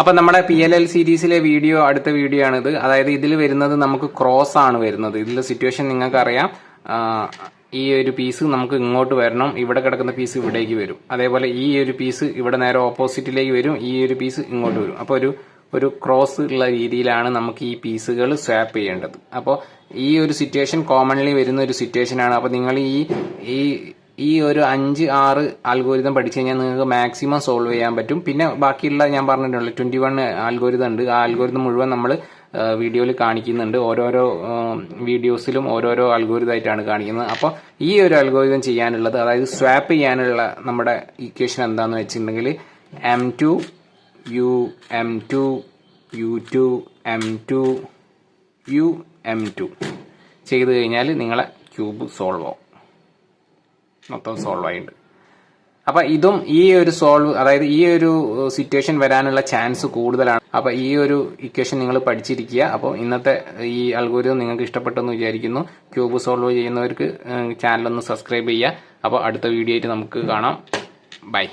അപ്പൊ നമ്മുടെ P L L സീരീസിലെ വീഡിയോ അടുത്ത വീഡിയോ ആണിത്. അതായത് ഇതിൽ വരുന്നത് നമുക്ക് ക്രോസ് ആണ് വരുന്നത്. ഇതിലെ സിറ്റുവേഷൻ നിങ്ങൾക്ക് അറിയാം ഈ ഒരു പീസ് നമുക്ക് ഇങ്ങോട്ട് വരണം. ഇവിടെ കിടക്കുന്ന പീസ് ഇവിടേക്ക് വരും. അതേപോലെ ഈ ഒരു പീസ് ഇവിടെ നേരെ ഓപ്പോസിറ്റിലേക്ക് വരും. ഈ ഒരു പീസ് ഇങ്ങോട്ട് വരും. അപ്പോൾ ഒരു ഒരു ക്രോസ് ഉള്ള രീതിയിലാണ് നമുക്ക് ഈ പീസുകൾ സ്വാപ്പ് ചെയ്യേണ്ടത്. അപ്പോൾ ഈ ഒരു സിറ്റുവേഷൻ കോമൺലി വരുന്ന ഒരു സിറ്റുവേഷൻ ആണ്. അപ്പോൾ നിങ്ങൾ ഈ ഈ ഈ ഒരു അഞ്ച് ആറ് അൽഗോരിതം പഠിച്ചു കഴിഞ്ഞാൽ നിങ്ങൾക്ക് മാക്സിമം സോൾവ് ചെയ്യാൻ പറ്റും. പിന്നെ ബാക്കിയുള്ള ഞാൻ പറഞ്ഞിട്ടുള്ളൂ ട്വന്റി വൺ ആൽഗോരിതം ഉണ്ട്. ആ അൽഗോരിതം മുഴുവൻ നമ്മൾ വീഡിയോയിൽ കാണിക്കുന്നുണ്ട്. ഓരോരോ വീഡിയോസിലും ഓരോരോ അൽഗോരിതമായിട്ടാണ് കാണിക്കുന്നത്. അപ്പോൾ ഈ ഒരു അൽഗോരിതം ചെയ്യാനുള്ളത് അതായത് സ്വാപ്പ് ചെയ്യാനുള്ള നമ്മുടെ ഇക്വേഷൻ എന്താണെന്ന് വെച്ചിട്ടുണ്ടെങ്കിൽ M two U M two U two M two U M two ചെയ്ത് കഴിഞ്ഞാൽ നിങ്ങളെ ക്യൂബ് സോൾവ് ആവും. മൊത്തം സോൾവ് ആയിട്ടുണ്ട്. അപ്പൊ ഇതും ഈ ഒരു സോൾവ് അതായത് ഈ ഒരു സിറ്റുവേഷൻ വരാനുള്ള ചാൻസ് കൂടുതലാണ്. അപ്പൊ ഈ ഒരു ഇക്വേഷൻ നിങ്ങൾ പഠിച്ചിരിക്കുക. അപ്പോൾ ഇന്നത്തെ ഈ അൽഗോരിതം നിങ്ങൾക്ക് ഇഷ്ടപ്പെട്ടെന്ന് വിചാരിക്കുന്നു. ക്യൂബ് സോൾവ് ചെയ്യുന്നവർക്ക് ചാനലൊന്ന് സബ്സ്ക്രൈബ് ചെയ്യുക. അപ്പോൾ അടുത്ത വീഡിയോ ആയിട്ട് നമുക്ക് കാണാം. ബൈ